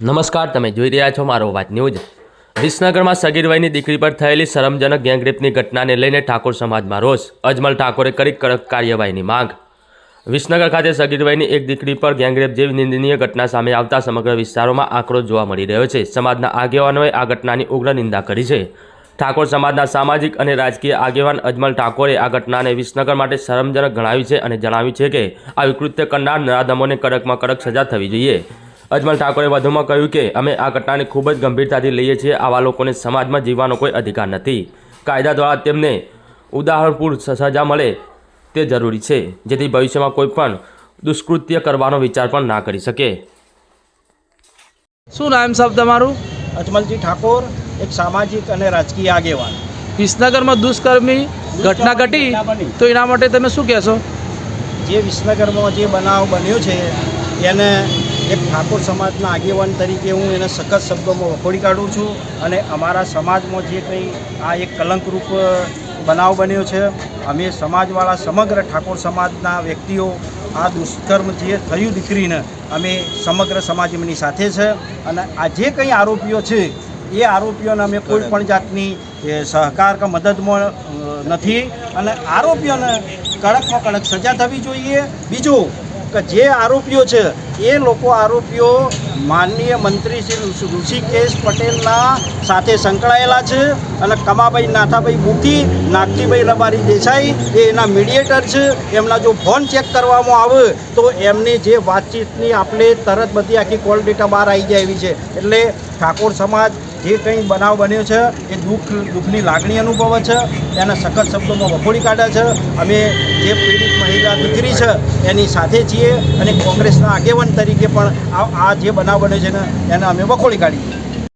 નમસ્કાર, તમે જોઈ રહ્યા છો મારો વાત ન્યૂઝ. વિસનગરમાં સગીરભાઈની દીકરી પર થયેલી શરમજનક ગેંગરેપની ઘટનાને લઈને ઠાકોર સમાજમાં રોષ. અજમલ ઠાકોરે કરી કડક કાર્યવાહીની માંગ. વિસનગર ખાતે સગીરભાઈની એક દીકરી પર ગેંગરેપ જેવી નિંદનીય ઘટના સામે આવતા સમગ્ર વિસ્તારોમાં આક્રોશ જોવા મળી રહ્યો છે. સમાજના આગેવાનોએ આ ઘટનાની ઉગ્ર નિંદા કરી છે. ઠાકોર સમાજના સામાજિક અને રાજકીય આગેવાન અજમલ ઠાકોરે આ ઘટનાને વિસનગર માટે શરમજનક ગણાવી છે અને જણાવ્યું છે કે આ કૃત્ય કરનાર નરાધમોને કડકમાં કડક સજા થવી જોઈએ. અજમલ ઠાકોરે વધુમાં કહ્યું કે અમે આ ઘટનાને ખૂબ જ ગંભીરતાથી લઈએ છીએ. આવા લોકોને સમાજમાં જીવવાનો કોઈ અધિકાર નથી. કાયદા દ્વારા તેમને ઉદાહરણપૂર્ણ સજા મળે તે જરૂરી છે જેથી ભવિષ્યમાં કોઈ પણ દુષ્કૃત્ય કરવાનો વિચાર પણ ના કરી શકે. શું નામ સાહેબ તમારું? અજમલજી ઠાકોર એક સામાજિક અને રાજકીય આગેવાન. વિસનગરમાં દુષ્કર્મી ઘટના ઘટી તો એના માટે તમે શું કહેશો? જે વિસનગરમાં જે બનાવ બન્યો છે એને એક ઠાકોર સમાજના આગેવાન તરીકે હું એને સખત શબ્દોમાં વખોડી કાઢું છું અને અમારા સમાજમાં જે કંઈ આ એક કલંકરૂપ બનાવ બન્યો છે અમે સમાજવાળા સમગ્ર ઠાકોર સમાજના વ્યક્તિઓ આ દુષ્કર્મ જે થયું દીકરીને અમે સમગ્ર સમાજ એમની સાથે છે અને આ જે કંઈ આરોપીઓ છે એ આરોપીઓને અમે કોઈ પણ જાતની સહકાર કે મદદમાં નથી અને આરોપીઓને કડકમાં કડક સજા થવી જોઈએ. બીજું કે જે આરોપીઓ છે એ લોકો આરોપીઓ માનનીય મંત્રી શ્રી ઋષિકેશ પટેલના સાથે સંકળાયેલા છે અને કમાભાઈ નાથાભાઈ બુકી નાગજીભાઈ રબારી દેસાઈ એ એના મીડિયેટર છે. એમના જો ફોન ચેક કરવામાં આવે તો એમની જે વાતચીતની આપણે તરત બધી આખી કોલ ડેટા બહાર આવી જાય એવી છે. એટલે ઠાકોર સમાજ જે કંઈ બનાવ બન્યો છે એ દુઃખ, દુઃખની લાગણી અનુભવે છે. એને સખત શબ્દોમાં વખોડી કાઢ્યા છે. અમે જે પીડિત મહિલા દીકરી છે એની સાથે છીએ અને કોંગ્રેસના આગેવાન તરીકે પણ આ આ જે બનાવ બને છે ને એને અમે વખોડી કાઢીએ.